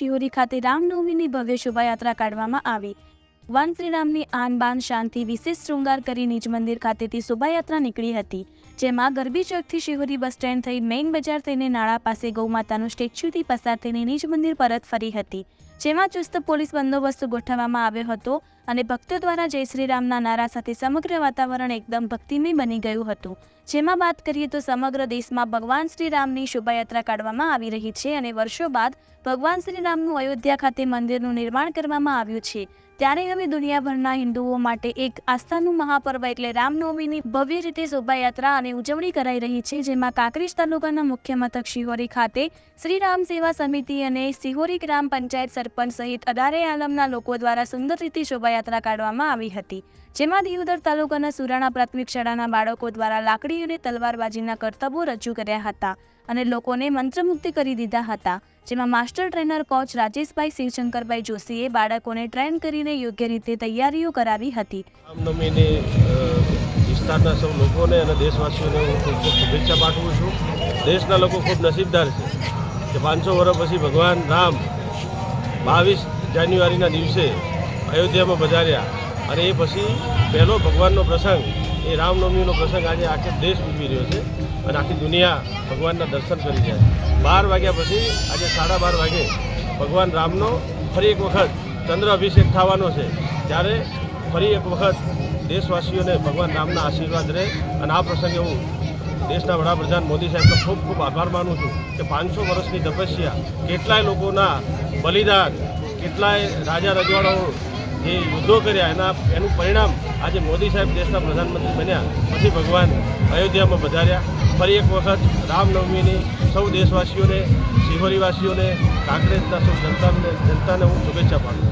શિહોરી ખાતે રામનવમીની ભવ્ય શોભાયાત્રા કાઢવામાં આવી. વન શ્રીરામની આન બાન શાંતિ વિશેષ શૃંગાર કરી નિજ મંદિર ખાતેથી શોભાયાત્રા નીકળી હતી. જેમાં ગરબી ચોકથી શિહોરી બસ સ્ટેન્ડ થઈ મેઇન બજાર થઈને નાળા પાસે ગૌમાતાનું સ્ટેચ્યુથી પસાર થઈને નિજ મંદિર પરત ફરી હતી. જેમાં ચુસ્ત પોલીસ બંદોબસ્ત ગોઠવવામાં આવ્યો હતો અને ભક્તો દ્વારા જય શ્રી રામના નારા સાથે સમગ્ર વાતાવરણ એકદમ ભક્તિમય બની ગયું હતું. જેમાં વાત કરીએ તો સમગ્ર દેશમાં ભગવાન શ્રી રામની શોભાયાત્રા કાઢવામાં આવી રહી છે અને વર્ષો બાદ ભગવાન શ્રી રામનું અયોધ્યા ખાતે મંદિરનું નિર્માણ કરવામાં આવ્યું છે. ત્યારે હવે દુનિયાભરના હિન્દુઓ માટે એક આસ્થાનું મહાપર્વ એટલે રામનવમીની ભવ્ય રીતે શોભાયાત્રા અને ઉજવણી કરાઈ રહી છે, જેમાં કાંકરેજ તાલુકાના મુખ્ય મથક શિહોરી ખાતે શ્રી રામ સેવા સમિતિ અને શિહોરી ગ્રામ પંચાયત સરપંચ સહિત અઢારે આલમના લોકો દ્વારા સુંદર રીતે શોભાયાત્રા કાઢવામાં આવી હતી. જેમાં દિયોદર તાલુકાના સુરાણા પ્રાથમિક શાળાના બાળકો દ્વારા લાકડી અને તલવારબાજીના કરતબો રજૂ કર્યા હતા અને લોકોને મંત્રમુગ્ધ કરી દીધા હતા. જેમાં master trainer coach Rajeshbhai Shivshankarbhai જોશીએ બાળકોને ટ્રેન કરીને યોગ્ય રીતે તૈયારીઓ કરાવી હતી. વિસ્તારના સૌ લોકોને અને દેશવાસીઓને હું ખૂબ ખૂબ શુભેચ્છા પાઠવું છું. દેશના લોકો ખૂબ નસીબદાર છે કે પાંચસો વર્ષ પછી ભગવાન રામ બાવીસ જાન્યુઆરીના દિવસે અયોધ્યામાં પધાર્યા. અને એ પછી પહેલો ભગવાનનો પ્રસંગ, એ રામનવમીનો પ્રસંગ આજે આખે દેશ ઉજવી રહ્યો છે અને આખી દુનિયા ભગવાનના દર્શન કરી રહ્યા છે. બાર વાગ્યા પછી, આજે સાડા બાર વાગે, ભગવાન રામનો ફરી એક વખત ચંદ્ર અભિષેક થવાનો છે. ત્યારે ફરી એક વખત દેશવાસીઓને ભગવાન રામના આશીર્વાદ રહે અને આ પ્રસંગે હું દેશના વડાપ્રધાન મોદી સાહેબનો ખૂબ ખૂબ આભાર માનું છું કે પાંચસો વર્ષની તપસ્યા કેટલાય લોકોના બલિદાન, કેટલાય રાજા રજવાડાઓ જે યુદ્ધો કર્યા એના એનું પરિણામ આજે મોદી સાહેબ દેશના પ્રધાનમંત્રી બન્યા. પછી ભગવાન અયોધ્યામાં પધાર્યા. ફરી એક વખત રામનવમીની સૌ દેશવાસીઓને, શિહોરીવાસીઓને, કાંકરેજના સૌ જનતાને જનતાને હું શુભેચ્છા છું.